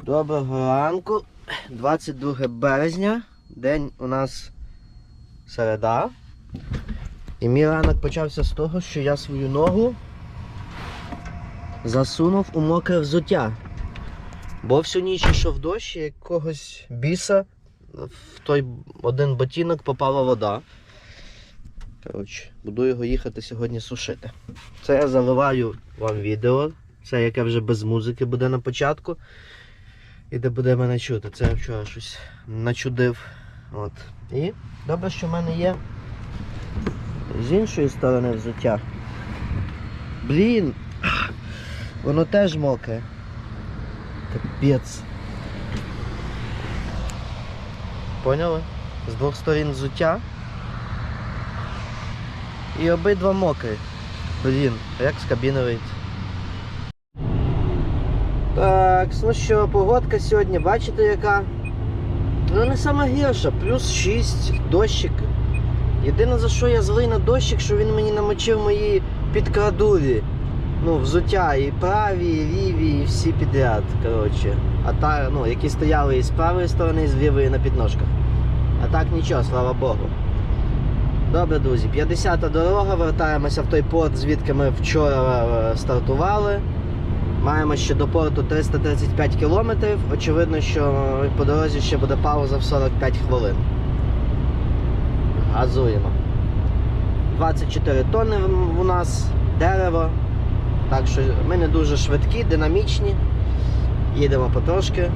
Доброго ранку. 22 березня. День у нас середа. І мій ранок почався з того, що я свою ногу засунув у мокре взуття. Бо всю ніч йшов дощ і якогось біса в той один ботинок попала вода. Коротше, буду його їхати сьогодні сушити. Це я заливаю вам відео. Це яке вже без музики буде на початку. І де буде мене чути. Це я вчора щось начудив. От. І добре, що в мене є з іншої сторони взуття. Блін, воно теж мокре. Капець. Поняли? З двох сторін взуття. І обидва мокрі. Блін, як з кабіни вийти? Так, ну що, погодка сьогодні, бачите яка? Ну не сама гірша, плюс 6, дощик. Єдине за що я злий на дощик, що він мені намочив мої підкрадурі. Ну, взуття і праві, і ліві, і всі підряд. коротше. А та, ну, які стояли і з правої сторони, і з лівої на підножках. А так нічого, слава Богу. Добре, друзі, 50-та дорога, вертаємося в той порт, звідки ми вчора е, стартували. Маємо ще до порту 335 кілометрів. Очевидно, що по дорозі ще буде пауза в 45 хвилин. Газуємо. 24 тонни у нас дерево. Так що ми не дуже швидкі, динамічні. Їдемо потрошки.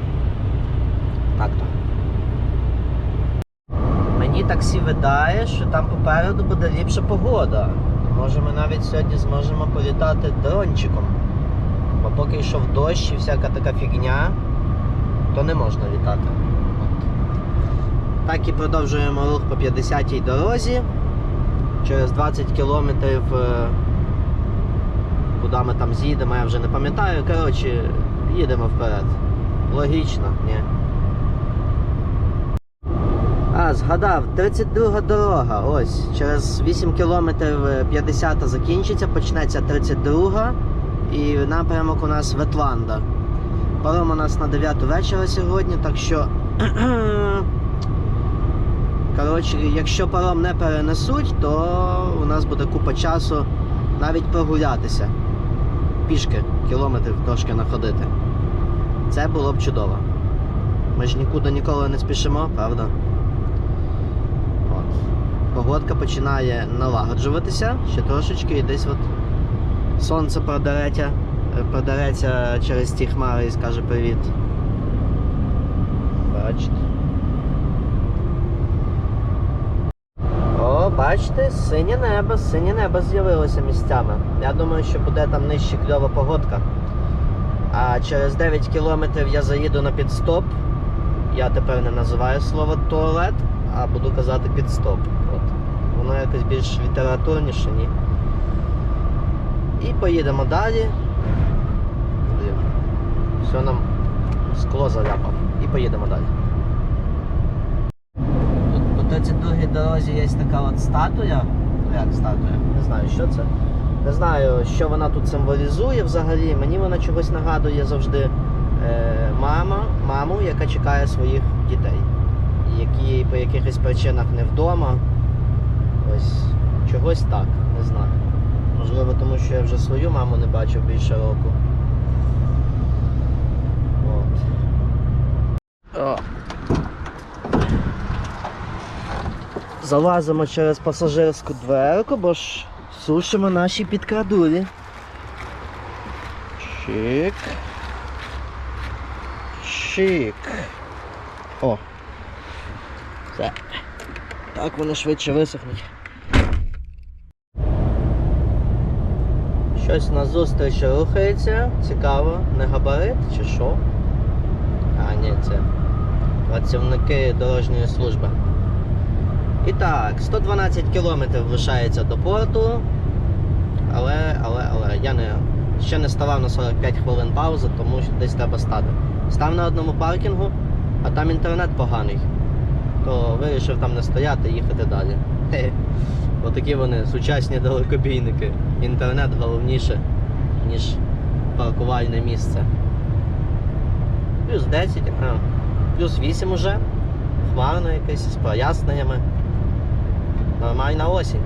Так то. Мені таксі видає, що там попереду буде ліпша погода. Може ми навіть сьогодні зможемо політати дрончиком. Поки йшов дощ і всяка така фігня, то не можна літати. Так і продовжуємо рух по 50-й дорозі. Через 20 кілометрів, е, куди ми там з'їдемо, я вже не пам'ятаю. Коротше, їдемо вперед. Логічно, ні. А, згадав, 32 дорога. Ось, через 8 кілометрів 50 закінчиться, почнеться 32 і напрямок у нас Ветланда. Паром у нас на 9 вечора сьогодні, так що. Коротше, якщо паром не перенесуть, то у нас буде купа часу навіть прогулятися. Пішки кілометрів трошки находити. Це було б чудово. Ми ж нікуди ніколи не спішимо, правда? От. Погодка починає налагоджуватися ще трошечки і десь от сонце продереться, е, продереться через ті хмари і скаже привіт. Бачите. О, бачите, синє небо, синє небо з'явилося місцями. Я думаю, що буде там нижче кльова погодка. А через 9 кілометрів я заїду на підстоп. Я тепер не називаю слово туалет, а буду казати підстоп. От. Воно якось більш літературніше, ні. І поїдемо далі. Блін. Все нам скло заляпав. І поїдемо далі. По 32 дорозі є така от статуя. Ну як статуя? Не знаю, що це. Не знаю, що вона тут символізує взагалі. Мені вона чогось нагадує завжди е, мама, маму, яка чекає своїх дітей. Які по якихось причинах не вдома. Ось чогось так, не знаю. Можливо, тому що я вже свою маму не бачив більше року. От. О. Залазимо через пасажирську дверку, бо ж сушимо наші підкрадулі. Чик. Чик. О. Все. Так вони швидше висохнуть. Щось назустріч рухається. Цікаво, не габарит чи що? А, ні, це працівники дорожньої служби. І так, 112 кілометрів лишається до порту. Але, але, але я не, ще не ставав на 45 хвилин паузи, тому що десь треба стати. Став на одному паркінгу, а там інтернет поганий. То вирішив там не стояти, і їхати далі. Хе. Отакі вони сучасні далекобійники. Інтернет головніше, ніж паркувальне місце. Плюс 10, а, плюс 8 уже. Хмарно якесь з проясненнями. Нормальна осінь.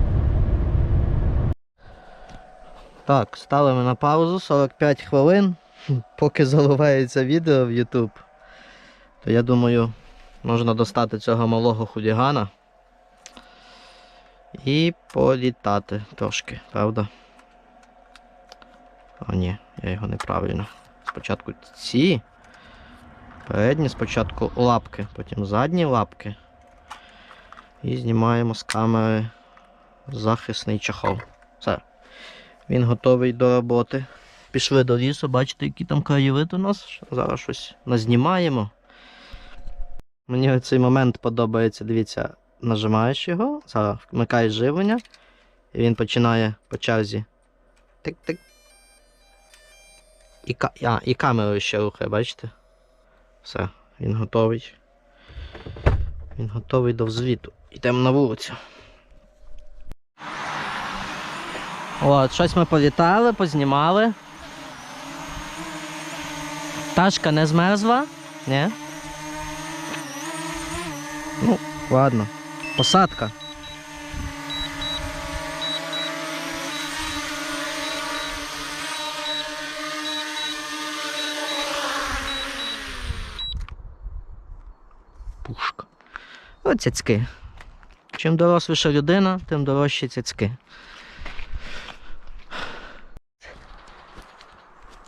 Так, ставимо на паузу 45 хвилин, поки заливається відео в YouTube. То я думаю, можна достати цього малого хулігана і політати трошки, правда? О, ні, я його неправильно. Спочатку ці. Передні, спочатку лапки, потім задні лапки. І знімаємо з камери захисний чахол. Все. Він готовий до роботи. Пішли до лісу, бачите, який там краєвид у нас. Зараз щось назнімаємо. Мені цей момент подобається, дивіться, нажимаєш його, вмикаєш живлення, і він починає по черзі. Тик-тик. І, а, і камерою ще рухає, бачите? Все, він готовий. Він готовий до взліту. Йдемо на вулицю. От, щось ми політали, познімали. Ташка не змерзла? Ні? Ну, ладно. Посадка. Пушка. О, цяцьки. Чим доросліша людина, тим дорожчі цяцьки.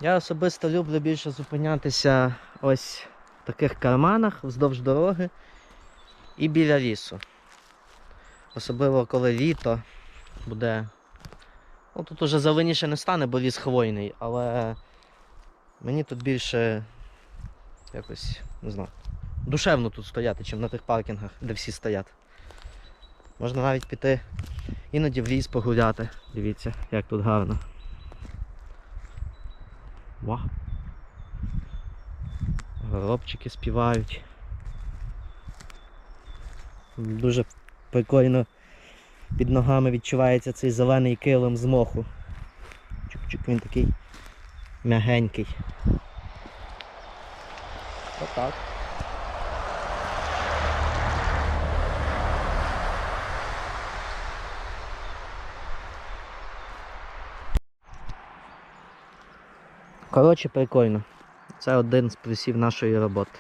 Я особисто люблю більше зупинятися ось в таких карманах вздовж дороги і біля лісу. Особливо коли літо буде. Ну тут уже зеленіше не стане, бо ліс хвойний, але мені тут більше якось, не знаю, душевно тут стояти, чим на тих паркінгах, де всі стоять. Можна навіть піти іноді в ліс погуляти. Дивіться, як тут гарно. Ва. Горобчики співають. Дуже прикольно під ногами відчувається цей зелений килим з моху. Чук-чук, він такий м'ягенький. Отак. Коротше, прикольно. Це один з плюсів нашої роботи.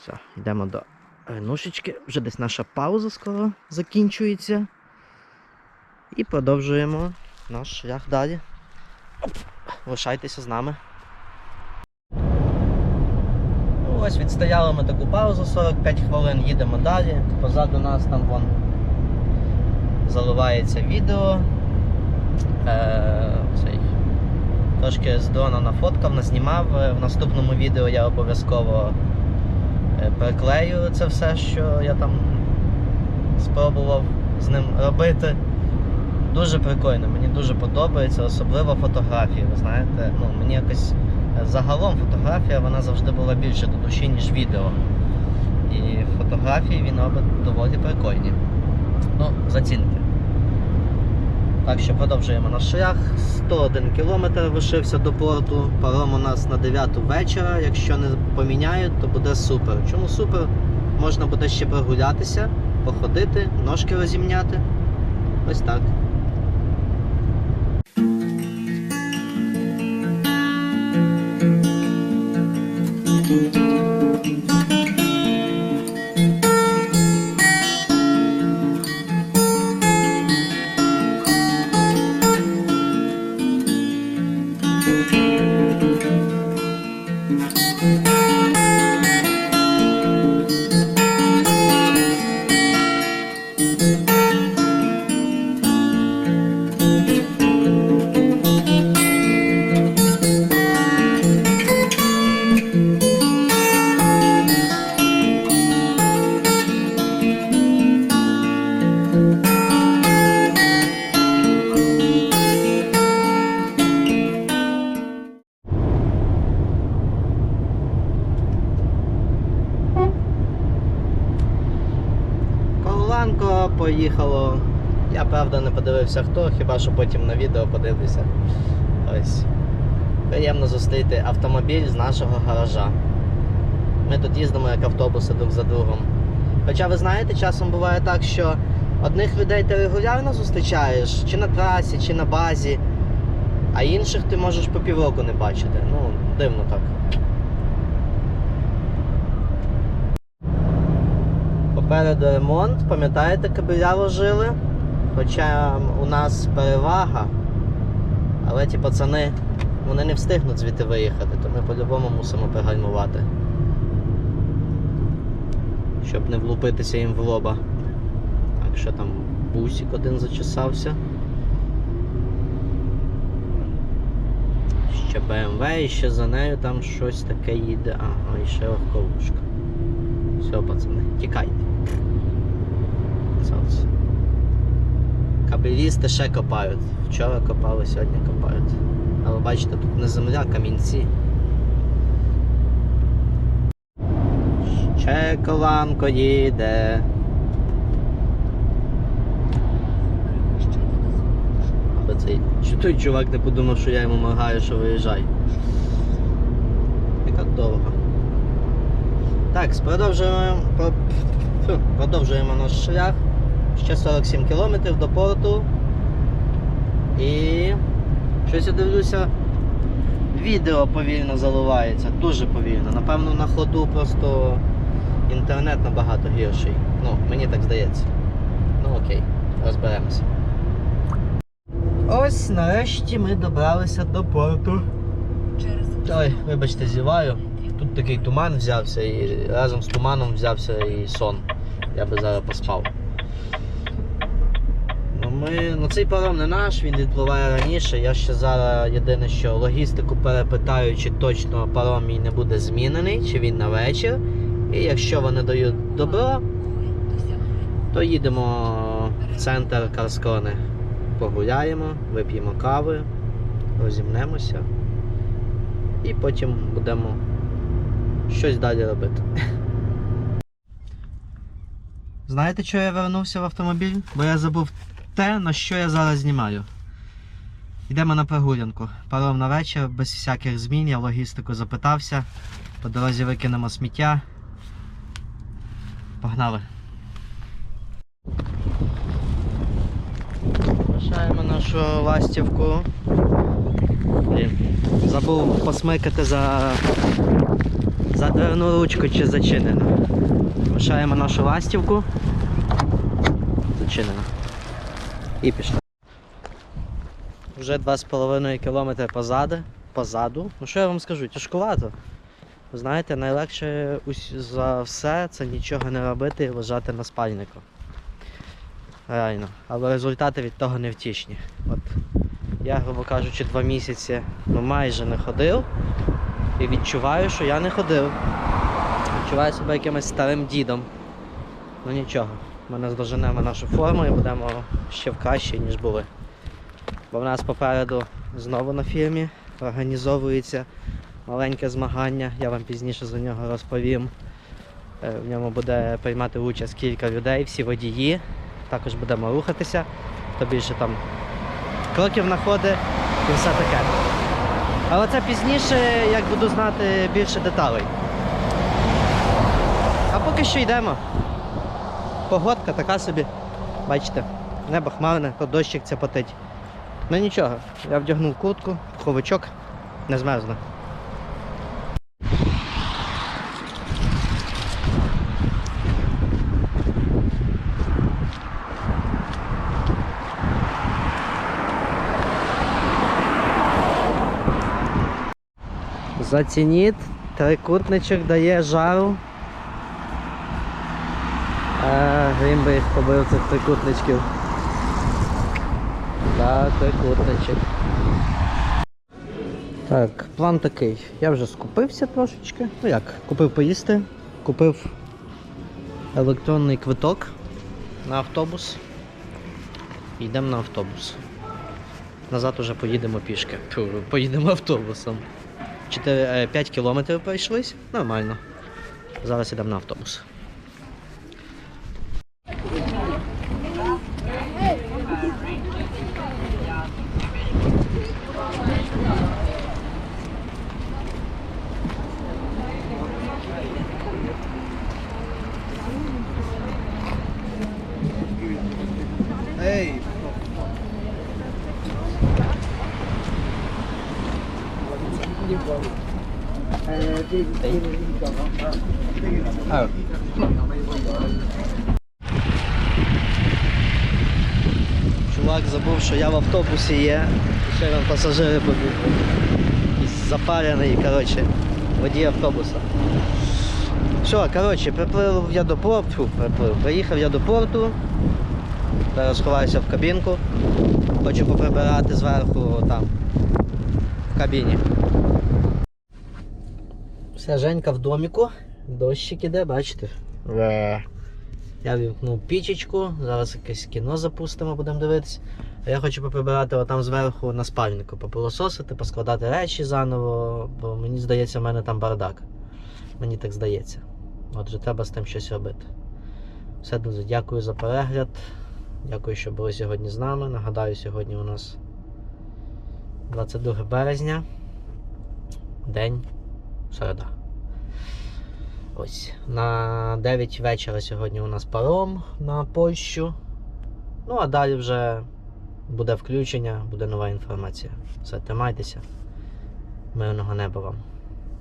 Все, йдемо до Ренушечки. Вже десь наша пауза скоро закінчується. І продовжуємо наш шлях далі. Лишайтеся з нами. Ну, ось відстояли ми таку паузу 45 хвилин, їдемо далі. Позаду нас там вон заливається відео. Е, цей, трошки з дрона нафоткав, назнімав. Е, В наступному відео я обов'язково приклею це все, що я там спробував з ним робити. Дуже прикольно, мені дуже подобається, особливо фотографії. Ви знаєте, ну мені якось е, загалом фотографія вона завжди була більше до душі, ніж відео. І фотографії він робить доволі прикольні. Ну, зацінки. Так що продовжуємо наш шлях. 101 кілометр лишився до порту. Паром у нас на 9 вечора. Якщо не поміняють, то буде супер. Чому супер? Можна буде ще прогулятися, походити, ножки розімняти. Ось так. Ковланко поїхало. Я правда не подивився хто, хіба що потім на відео подивлюся. Ось. Приємно зустріти автомобіль з нашого гаража. Ми тут їздимо як автобуси друг за другом. Хоча ви знаєте, часом буває так, що одних людей ти регулярно зустрічаєш, чи на трасі, чи на базі, а інших ти можеш по півроку не бачити. Ну, дивно так. Попереду ремонт, пам'ятаєте, кабеля ложили? Хоча у нас перевага, але ті пацани вони не встигнуть звідти виїхати, то ми по-любому мусимо пригальмувати. Щоб не влупитися їм в лоба. Так що там бусик один зачесався. Ще BMW і ще за нею там щось таке їде. Ага, і ще легковушка. Все, пацани, тікайте. Красавці. Кабелісти ще копають. Вчора копали, сьогодні копають. Але бачите, тут не земля, камінці. Ще коланко їде. Аби цей той чувак не подумав, що я йому моргаю, що виїжджай. Яка довго. Так, продовжуємо, продовжуємо наш шлях. Ще 47 кілометрів до порту. І щось я дивлюся, відео повільно заливається, дуже повільно. Напевно, на ходу просто інтернет набагато гірший. Ну, мені так здається. Ну окей, розберемося. Ось нарешті ми добралися до порту. Ой, вибачте, зіваю. Тут такий туман взявся і разом з туманом взявся і сон. Я би зараз поспав. Ми, ну цей паром не наш, він відпливає раніше. Я ще зараз єдине, що логістику перепитаю, чи точно паром мій не буде змінений, чи він на вечір. І якщо вони дають добро, то їдемо в центр Карскони. Погуляємо, вип'ємо кави, розімнемося і потім будемо щось далі робити. Знаєте, чого я вернувся в автомобіль? Бо я забув те, на що я зараз знімаю. Йдемо на прогулянку. Паром на вечір, без всяких змін, я логістику запитався. По дорозі викинемо сміття. Погнали. Лишаємо нашу ластівку. Блін, забув посмикати за, за дверну ручку чи зачинено. Лишаємо нашу ластівку. Зачинено. І пішли. Вже 2,5 км позаду. позаду. Ну що я вам скажу, тяжкувато. Знаєте, найлегше за все це нічого не робити і лежати на спальнику. Реально. Але результати від того невтішні. От я, грубо кажучи, два місяці ну, майже не ходив. І відчуваю, що я не ходив. Відчуваю себе якимось старим дідом. Ну нічого, ми наздоженемо нашу форму і будемо ще в кращій, ніж були. Бо в нас попереду знову на фірмі організовується маленьке змагання, я вам пізніше за нього розповім. Е, В ньому буде приймати участь кілька людей, всі водії. Також будемо рухатися, то більше там кроків находи і все таке. Але це пізніше, як буду знати більше деталей. А поки що йдемо. Погодка така собі, бачите, небо хмарне, то дощик цяпотить. Ну нічого, я вдягнув куртку, пуховичок, не змерзне. Зацініть, трикутничок дає жару. А, він би їх побив цих трикутничків. Так, трикутничок. Так, план такий. Я вже скупився трошечки. Ну як, купив поїсти, купив електронний квиток на автобус. Йдемо на автобус. Назад уже поїдемо пішки. Поїдемо автобусом. 4, 5 кілометрів пройшлись. Нормально. Зараз йдемо на автобус. Чувак забув, що я в автобусі є. Ще він пасажири побігли. Якийсь запарений, коротше, водій автобуса. Що, коротше, приплив я до порту, приплив, приїхав я до порту. Зараз ховаюся в кабінку. Хочу поприбирати зверху там, в кабіні. Все, Женька в доміку. Дощик іде, бачите? Я вімкнув пічечку, зараз якесь кіно запустимо, будемо дивитися. А я хочу поприбирати отам зверху на спальнику, попилососити, поскладати речі заново, бо мені здається, в мене там бардак. Мені так здається. Отже, треба з тим щось робити. Все, друзі, дякую за перегляд. Дякую, що були сьогодні з нами. Нагадаю, сьогодні у нас 22 березня. День середа. Ось. На 9 вечора сьогодні у нас паром на Польщу. Ну, а далі вже буде включення, буде нова інформація. Все, тримайтеся. Мирного неба вам.